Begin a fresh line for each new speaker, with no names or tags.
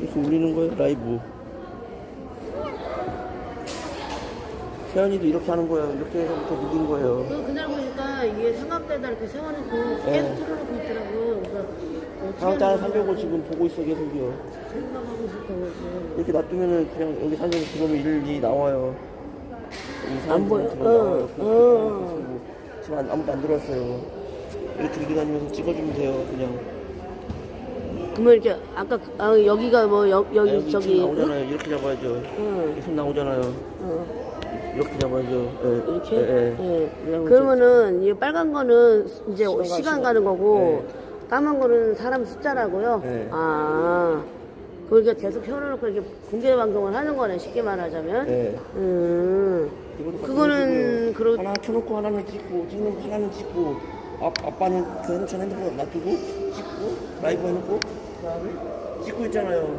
이렇게 올리는 거예요 라이브 세연이도 이렇게 하는 거예요 이렇게 해서부터 느낀 거예요
그 그날 보니까 이게 삼각대에다 이렇게 세워놓고
네.
계속 틀어놓고 있더라고. 그래서
다음 달에 살려고
거야?
지금 보고 있어 계속요
생각하고 있었던 거지.
이렇게 놔두면은 그냥 여기 산적에 들어오면 일일이 나와요
이안 보여?
나와요.
어,
그-
어.
지금 안- 아무도 안 들어왔어요 이렇게 들고 다니면서 찍어주면 돼요 그냥
그러면 이렇게 아까 그- 아, 여기가 뭐 여, 여기
아, 여기
저기
손 나오잖아요 이렇게 잡아야죠
응.
이렇게 손 나오잖아요
어.
이렇게 잡아야죠 예,
이렇게?
예, 예.
예.
그냥
그러면은 이 빨간 거는 이제
시간
시간,
가- 시간.
가는 거고
네.
까만 거는 사람 숫자라고요.
네.
아. 그러니까 계속 켜놓고 이렇게 공개 방송을 하는 거네 쉽게 말하자면.
예.
음.
이것도
그거는. 그러
하나 켜놓고 하나는 찍고 찍는 거 하나는 찍고 아, 아빠는 그 핸드폰 핸드폰 놔두고 찍고 라이브 해놓고 그다음에 찍고 있잖아요